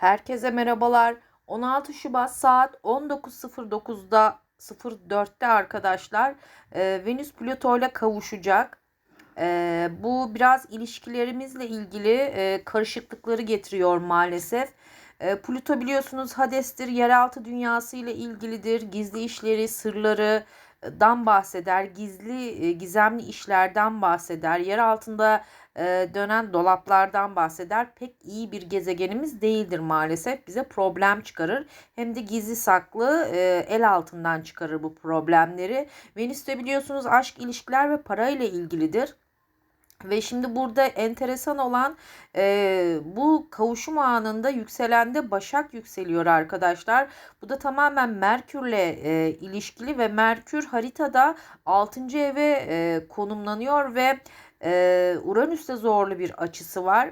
Herkese merhabalar. 16 Şubat saat 19.09'da 04'te arkadaşlar e, Venüs Plüto ile kavuşacak. E, bu biraz ilişkilerimizle ilgili e, karışıklıkları getiriyor maalesef. E, Plüto biliyorsunuz Hades'tir, yeraltı dünyası ile ilgilidir. Gizli işleri, sırları dan bahseder, gizli e, gizemli işlerden bahseder, yer altında e, dönen dolaplardan bahseder. Pek iyi bir gezegenimiz değildir maalesef. Bize problem çıkarır. Hem de gizli saklı e, el altından çıkarır bu problemleri. Venüs de biliyorsunuz aşk, ilişkiler ve para ile ilgilidir. Ve şimdi burada enteresan olan e, bu kavuşum anında yükselende Başak yükseliyor arkadaşlar. Bu da tamamen Merkür'le e, ilişkili ve Merkür haritada 6. eve e, konumlanıyor ve e, Uranüs'te zorlu bir açısı var.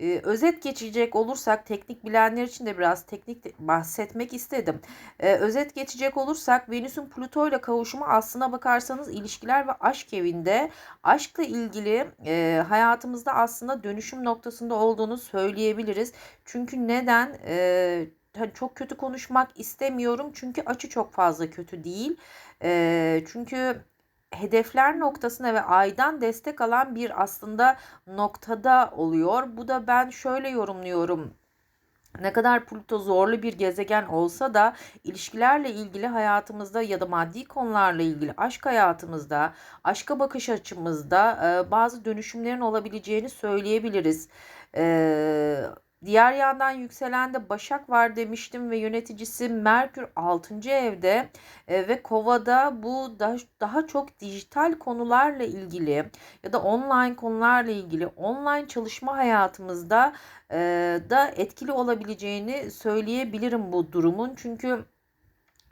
Ee, özet geçecek olursak teknik bilenler için de biraz teknik bahsetmek istedim. Ee, özet geçecek olursak Venüs'ün Plüto ile kavuşumu aslına bakarsanız ilişkiler ve aşk evinde aşkla ilgili e, hayatımızda aslında dönüşüm noktasında olduğunu söyleyebiliriz. Çünkü neden? E, çok kötü konuşmak istemiyorum çünkü açı çok fazla kötü değil. E, çünkü hedefler noktasına ve aydan destek alan bir aslında noktada oluyor. Bu da ben şöyle yorumluyorum. Ne kadar Plüto zorlu bir gezegen olsa da ilişkilerle ilgili hayatımızda ya da maddi konularla ilgili aşk hayatımızda, aşka bakış açımızda bazı dönüşümlerin olabileceğini söyleyebiliriz. Eee Diğer yandan yükselen de Başak var demiştim ve yöneticisi Merkür 6. evde e, ve Kova'da bu daha, daha çok dijital konularla ilgili ya da online konularla ilgili online çalışma hayatımızda e, da etkili olabileceğini söyleyebilirim bu durumun. Çünkü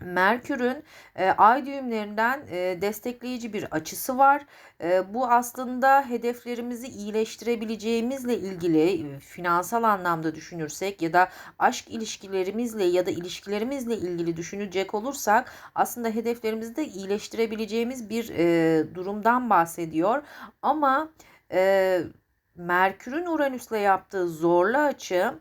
Merkür'ün e, ay düğümlerinden e, destekleyici bir açısı var. E, bu aslında hedeflerimizi iyileştirebileceğimizle ilgili e, finansal anlamda düşünürsek ya da aşk ilişkilerimizle ya da ilişkilerimizle ilgili düşünecek olursak aslında hedeflerimizi de iyileştirebileceğimiz bir e, durumdan bahsediyor. Ama e, Merkür'ün Uranüs'le yaptığı zorlu açı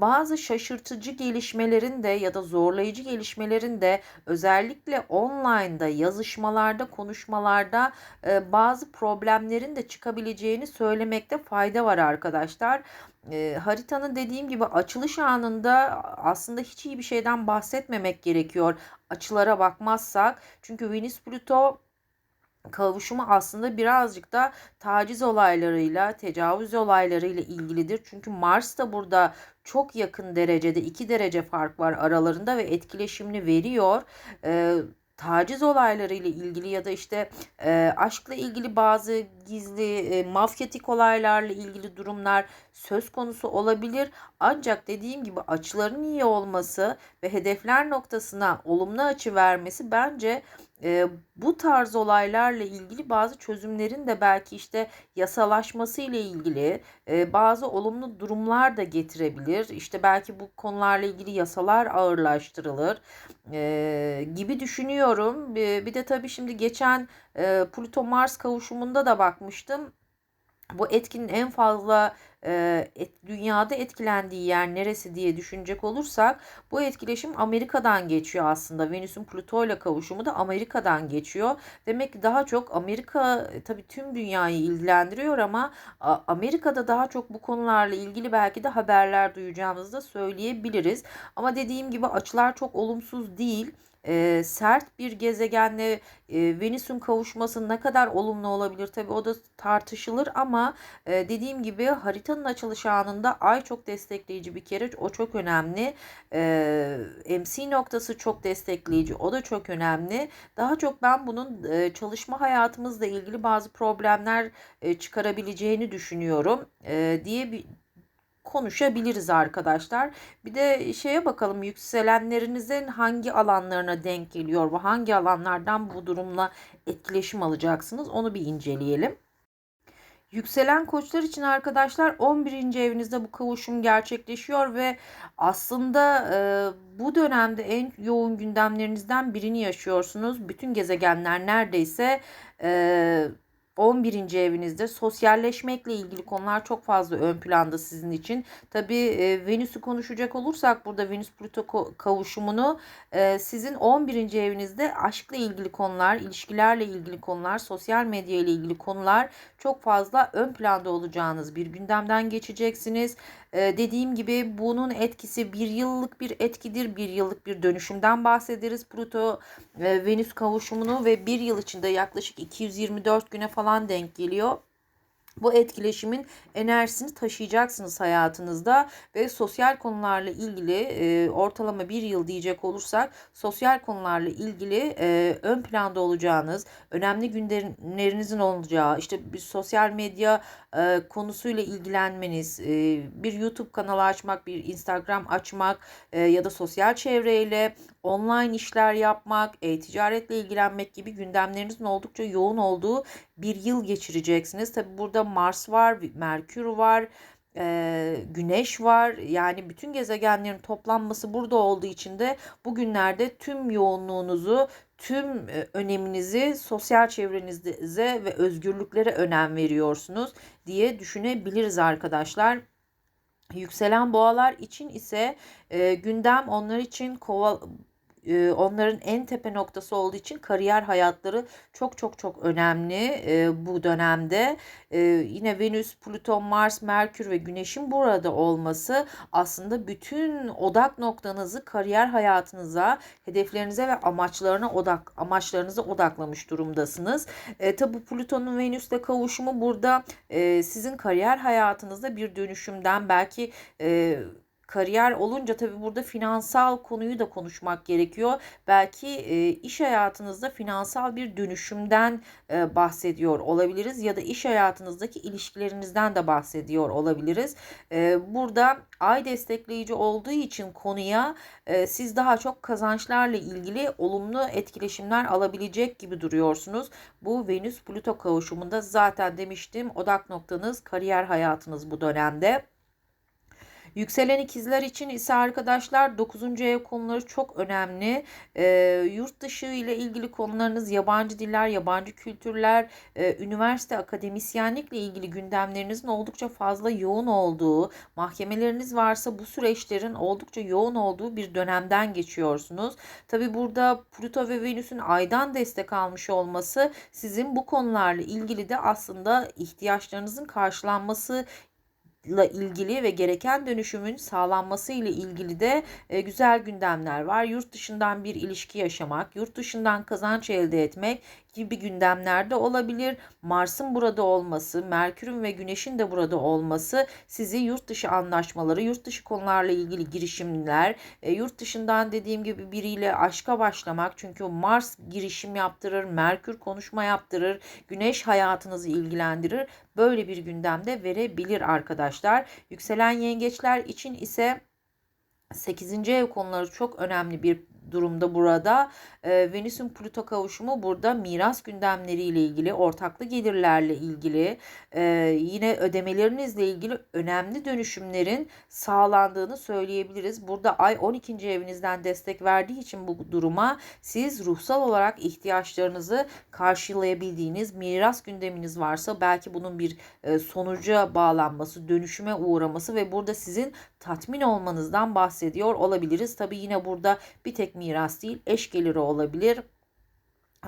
bazı şaşırtıcı gelişmelerin de ya da zorlayıcı gelişmelerin de özellikle online'da yazışmalarda konuşmalarda e, bazı problemlerin de çıkabileceğini söylemekte fayda var arkadaşlar. E, haritanın dediğim gibi açılış anında aslında hiç iyi bir şeyden bahsetmemek gerekiyor açılara bakmazsak. Çünkü Venüs Plüto kavuşumu aslında birazcık da taciz olaylarıyla, tecavüz olaylarıyla ilgilidir. Çünkü Mars da burada çok yakın derecede 2 derece fark var aralarında ve etkileşimini veriyor. Ee, taciz olayları ile ilgili ya da işte e, aşkla ilgili bazı gizli e, mafyatik olaylarla ilgili durumlar söz konusu olabilir. Ancak dediğim gibi açıların iyi olması ve hedefler noktasına olumlu açı vermesi bence e, bu tarz olaylarla ilgili bazı çözümlerin de belki işte yasalaşması ile ilgili e, bazı olumlu durumlar da getirebilir. İşte belki bu konularla ilgili yasalar ağırlaştırılır e, gibi düşünüyorum. Bir, bir de tabii şimdi geçen e, Plüto Mars kavuşumunda da bakmıştım. Bu etkinin en fazla e, dünyada etkilendiği yer neresi diye düşünecek olursak bu etkileşim Amerika'dan geçiyor aslında. Venüs'ün Plüto ile kavuşumu da Amerika'dan geçiyor. Demek ki daha çok Amerika tabii tüm dünyayı ilgilendiriyor ama Amerika'da daha çok bu konularla ilgili belki de haberler duyacağımızı da söyleyebiliriz. Ama dediğim gibi açılar çok olumsuz değil e, sert bir gezegenle e, Venüs'ün kavuşması ne kadar olumlu olabilir? Tabi o da tartışılır ama e, dediğim gibi haritanın açılış anında ay çok destekleyici bir kere. O çok önemli. E, MC noktası çok destekleyici. O da çok önemli. Daha çok ben bunun e, çalışma hayatımızla ilgili bazı problemler e, çıkarabileceğini düşünüyorum e, diye bir konuşabiliriz arkadaşlar. Bir de şeye bakalım yükselenlerinizin hangi alanlarına denk geliyor ve hangi alanlardan bu durumla etkileşim alacaksınız onu bir inceleyelim. Yükselen koçlar için arkadaşlar 11. evinizde bu kavuşum gerçekleşiyor ve aslında e, bu dönemde en yoğun gündemlerinizden birini yaşıyorsunuz. Bütün gezegenler neredeyse e, 11. evinizde sosyalleşmekle ilgili konular çok fazla ön planda sizin için. Tabii e, Venüs'ü konuşacak olursak burada Venüs Plüto kavuşumunu e, sizin 11. evinizde aşkla ilgili konular, ilişkilerle ilgili konular, sosyal medya ile ilgili konular çok fazla ön planda olacağınız bir gündemden geçeceksiniz. Ee, dediğim gibi bunun etkisi bir yıllık bir etkidir. Bir yıllık bir dönüşümden bahsederiz. Pluto e, Venüs kavuşumunu ve bir yıl içinde yaklaşık 224 güne falan denk geliyor. Bu etkileşimin enerjisini taşıyacaksınız hayatınızda ve sosyal konularla ilgili e, ortalama bir yıl diyecek olursak sosyal konularla ilgili e, ön planda olacağınız önemli günlerinizin olacağı işte bir sosyal medya e, konusuyla ilgilenmeniz e, bir YouTube kanalı açmak bir Instagram açmak e, ya da sosyal çevreyle online işler yapmak, e-ticaretle ilgilenmek gibi gündemlerinizin oldukça yoğun olduğu bir yıl geçireceksiniz. Tabi burada Mars var, Merkür var, e, Güneş var. Yani bütün gezegenlerin toplanması burada olduğu için de bugünlerde tüm yoğunluğunuzu, tüm öneminizi sosyal çevrenize ve özgürlüklere önem veriyorsunuz diye düşünebiliriz arkadaşlar. Yükselen boğalar için ise e, gündem onlar için kova e, onların en tepe noktası olduğu için kariyer hayatları çok çok çok önemli e, bu dönemde. E, yine Venüs, Plüton, Mars, Merkür ve Güneş'in burada olması aslında bütün odak noktanızı kariyer hayatınıza, hedeflerinize ve amaçlarına odak amaçlarınıza odaklamış durumdasınız. E, tabi Plüton'un Venüs'le kavuşumu burada e, sizin kariyer hayatınızda bir dönüşümden belki e, kariyer olunca tabii burada finansal konuyu da konuşmak gerekiyor. Belki e, iş hayatınızda finansal bir dönüşümden e, bahsediyor olabiliriz ya da iş hayatınızdaki ilişkilerinizden de bahsediyor olabiliriz. E, burada ay destekleyici olduğu için konuya e, siz daha çok kazançlarla ilgili olumlu etkileşimler alabilecek gibi duruyorsunuz. Bu Venüs Plüto kavuşumunda zaten demiştim odak noktanız kariyer hayatınız bu dönemde. Yükselen ikizler için ise arkadaşlar 9. ev konuları çok önemli. E, yurt dışı ile ilgili konularınız yabancı diller, yabancı kültürler, e, üniversite akademisyenlikle ilgili gündemlerinizin oldukça fazla yoğun olduğu, mahkemeleriniz varsa bu süreçlerin oldukça yoğun olduğu bir dönemden geçiyorsunuz. Tabi burada Pluto ve Venüs'ün aydan destek almış olması sizin bu konularla ilgili de aslında ihtiyaçlarınızın karşılanması ile ilgili ve gereken dönüşümün sağlanması ile ilgili de e, güzel gündemler var. Yurt dışından bir ilişki yaşamak, yurt dışından kazanç elde etmek gibi gündemlerde olabilir. Mars'ın burada olması, Merkür'ün ve Güneş'in de burada olması sizi yurt dışı anlaşmaları, yurt dışı konularla ilgili girişimler, e, yurt dışından dediğim gibi biriyle aşka başlamak. Çünkü Mars girişim yaptırır, Merkür konuşma yaptırır, Güneş hayatınızı ilgilendirir. Böyle bir gündemde verebilir arkadaşlar. Yükselen yengeçler için ise 8. ev konuları çok önemli bir durumda burada. E, Venüs'ün Plüto kavuşumu burada miras gündemleriyle ilgili, ortaklı gelirlerle ilgili, e, yine ödemelerinizle ilgili önemli dönüşümlerin sağlandığını söyleyebiliriz. Burada ay 12. evinizden destek verdiği için bu duruma siz ruhsal olarak ihtiyaçlarınızı karşılayabildiğiniz miras gündeminiz varsa belki bunun bir e, sonuca bağlanması, dönüşüme uğraması ve burada sizin tatmin olmanızdan bahsediyor olabiliriz. Tabi yine burada bir tek miras değil eş geliri olabilir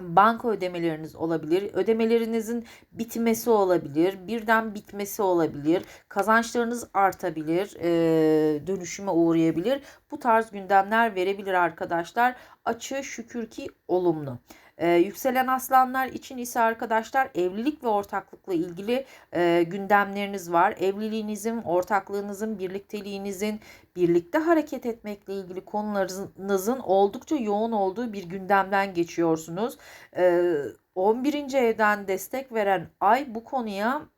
banka ödemeleriniz olabilir. Ödemelerinizin bitmesi olabilir. Birden bitmesi olabilir. Kazançlarınız artabilir. E, dönüşüme uğrayabilir. Bu tarz gündemler verebilir arkadaşlar. Açı şükür ki olumlu. E, yükselen aslanlar için ise arkadaşlar evlilik ve ortaklıkla ilgili e, gündemleriniz var. Evliliğinizin, ortaklığınızın, birlikteliğinizin, birlikte hareket etmekle ilgili konularınızın oldukça yoğun olduğu bir gündemden geçiyorsunuz. E, 11. evden destek veren ay bu konuya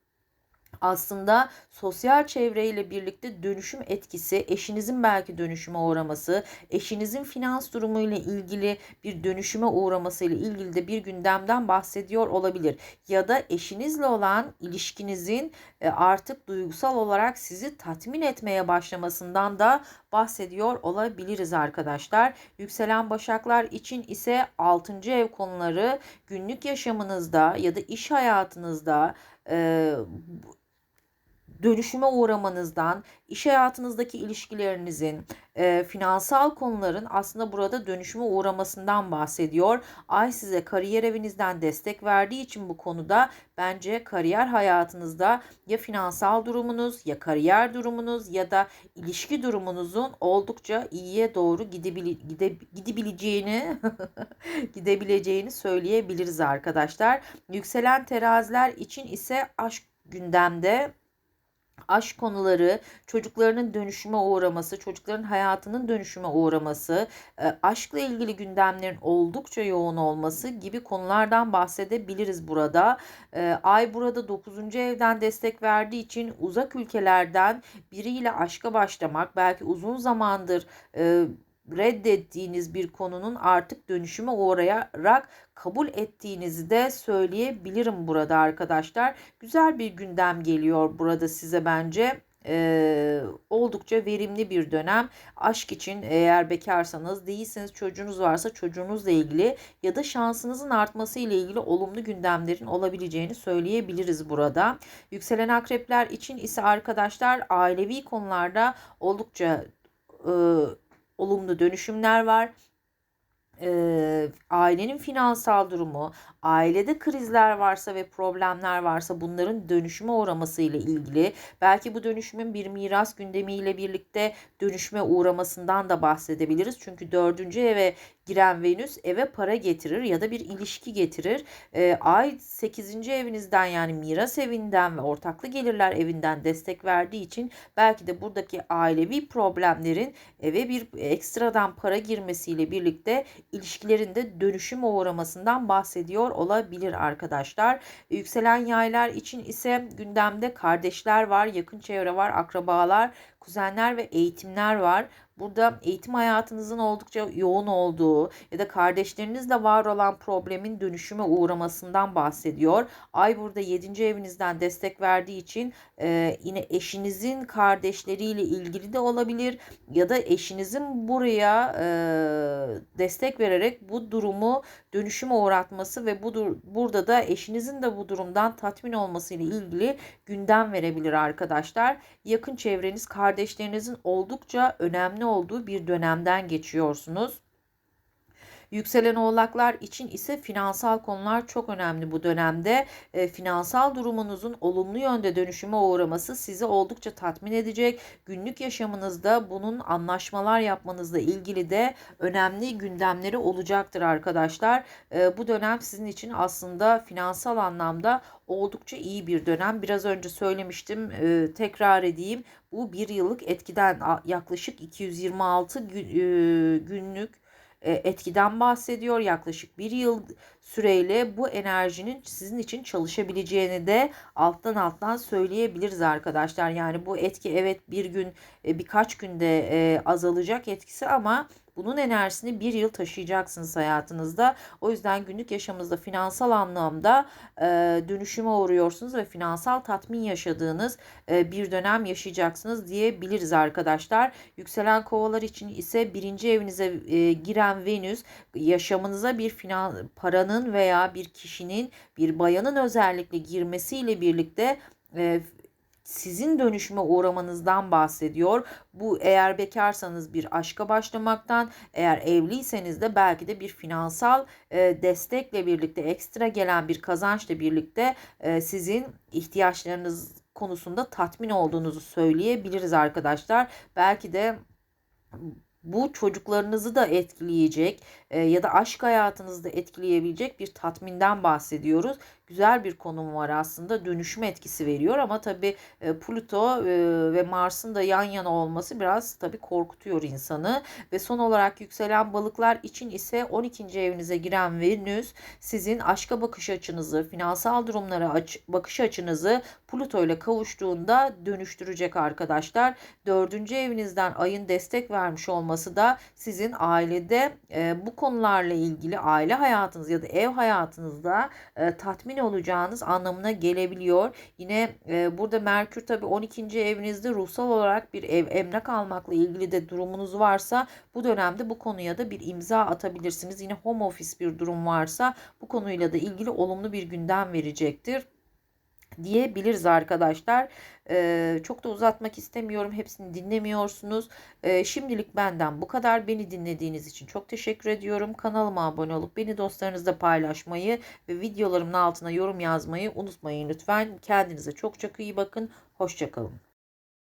aslında sosyal çevreyle birlikte dönüşüm etkisi, eşinizin belki dönüşüme uğraması, eşinizin finans durumu ile ilgili bir dönüşüme uğraması ile ilgili de bir gündemden bahsediyor olabilir. Ya da eşinizle olan ilişkinizin e, artık duygusal olarak sizi tatmin etmeye başlamasından da bahsediyor olabiliriz arkadaşlar. Yükselen başaklar için ise 6. ev konuları günlük yaşamınızda ya da iş hayatınızda e, dönüşüme uğramanızdan, iş hayatınızdaki ilişkilerinizin, e, finansal konuların aslında burada dönüşüme uğramasından bahsediyor. Ay size kariyer evinizden destek verdiği için bu konuda bence kariyer hayatınızda ya finansal durumunuz ya kariyer durumunuz ya da ilişki durumunuzun oldukça iyiye doğru gidebile, gide, gidebileceğini gidebileceğini söyleyebiliriz arkadaşlar. Yükselen teraziler için ise aşk gündemde aşk konuları, çocuklarının dönüşüme uğraması, çocukların hayatının dönüşüme uğraması, e, aşkla ilgili gündemlerin oldukça yoğun olması gibi konulardan bahsedebiliriz burada. E, ay burada 9. evden destek verdiği için uzak ülkelerden biriyle aşka başlamak, belki uzun zamandır e, reddettiğiniz bir konunun artık dönüşüme uğrayarak kabul ettiğinizi de söyleyebilirim burada arkadaşlar. Güzel bir gündem geliyor burada size bence. Ee, oldukça verimli bir dönem. Aşk için eğer bekarsanız değilseniz çocuğunuz varsa çocuğunuzla ilgili ya da şansınızın artması ile ilgili olumlu gündemlerin olabileceğini söyleyebiliriz burada. Yükselen akrepler için ise arkadaşlar ailevi konularda oldukça e, olumlu dönüşümler var. Ee, ailenin finansal durumu, ailede krizler varsa ve problemler varsa bunların dönüşüme uğraması ile ilgili belki bu dönüşümün bir miras gündemiyle birlikte dönüşüme uğramasından da bahsedebiliriz. Çünkü dördüncü eve giren Venüs eve para getirir ya da bir ilişki getirir. E, ay 8. evinizden yani miras evinden ve ortaklı gelirler evinden destek verdiği için belki de buradaki ailevi problemlerin eve bir ekstradan para girmesiyle birlikte ilişkilerinde dönüşüm uğramasından bahsediyor olabilir arkadaşlar. Yükselen yaylar için ise gündemde kardeşler var, yakın çevre var, akrabalar, kuzenler ve eğitimler var. Burada eğitim hayatınızın oldukça yoğun olduğu ya da kardeşlerinizle var olan problemin dönüşüme uğramasından bahsediyor. Ay burada 7. evinizden destek verdiği için e, yine eşinizin kardeşleriyle ilgili de olabilir ya da eşinizin buraya e, destek vererek bu durumu dönüşüme uğratması ve bu burada da eşinizin de bu durumdan tatmin olması ile ilgili gündem verebilir arkadaşlar. Yakın çevreniz kardeşlerinizin oldukça önemli olduğu bir dönemden geçiyorsunuz. Yükselen oğlaklar için ise finansal konular çok önemli bu dönemde. E, finansal durumunuzun olumlu yönde dönüşüme uğraması sizi oldukça tatmin edecek. Günlük yaşamınızda bunun anlaşmalar yapmanızla ilgili de önemli gündemleri olacaktır arkadaşlar. E, bu dönem sizin için aslında finansal anlamda oldukça iyi bir dönem. Biraz önce söylemiştim, e, tekrar edeyim. Bu bir yıllık etkiden yaklaşık 226 gün, e, günlük etkiden bahsediyor. Yaklaşık bir yıl süreyle bu enerjinin sizin için çalışabileceğini de alttan alttan söyleyebiliriz arkadaşlar. Yani bu etki evet bir gün e, birkaç günde e, azalacak etkisi ama bunun enerjisini bir yıl taşıyacaksınız hayatınızda. O yüzden günlük yaşamınızda finansal anlamda e, dönüşüme uğruyorsunuz ve finansal tatmin yaşadığınız e, bir dönem yaşayacaksınız diyebiliriz arkadaşlar. Yükselen kovalar için ise birinci evinize e, giren Venüs yaşamınıza bir finan paranın veya bir kişinin bir bayanın özellikle girmesiyle birlikte e, sizin dönüşüme uğramanızdan bahsediyor. Bu eğer bekarsanız bir aşka başlamaktan, eğer evliyseniz de belki de bir finansal e, destekle birlikte, ekstra gelen bir kazançla birlikte e, sizin ihtiyaçlarınız konusunda tatmin olduğunuzu söyleyebiliriz arkadaşlar. Belki de bu çocuklarınızı da etkileyecek e, ya da aşk hayatınızı da etkileyebilecek bir tatminden bahsediyoruz güzel bir konum var aslında. Dönüşüm etkisi veriyor ama tabii e, Pluto e, ve Mars'ın da yan yana olması biraz tabii korkutuyor insanı. Ve son olarak yükselen balıklar için ise 12. evinize giren Venüs sizin aşka bakış açınızı, finansal durumlara aç, bakış açınızı Pluto ile kavuştuğunda dönüştürecek arkadaşlar. Dördüncü evinizden ayın destek vermiş olması da sizin ailede e, bu konularla ilgili aile hayatınız ya da ev hayatınızda e, tatmin olacağınız anlamına gelebiliyor. Yine e, burada Merkür tabi 12. evinizde ruhsal olarak bir ev emlak almakla ilgili de durumunuz varsa bu dönemde bu konuya da bir imza atabilirsiniz. Yine home office bir durum varsa bu konuyla da ilgili olumlu bir gündem verecektir diyebiliriz arkadaşlar. Ee, çok da uzatmak istemiyorum. Hepsini dinlemiyorsunuz. Ee, şimdilik benden bu kadar. Beni dinlediğiniz için çok teşekkür ediyorum. Kanalıma abone olup beni dostlarınızla paylaşmayı ve videolarımın altına yorum yazmayı unutmayın lütfen. Kendinize çok çok iyi bakın. Hoşçakalın.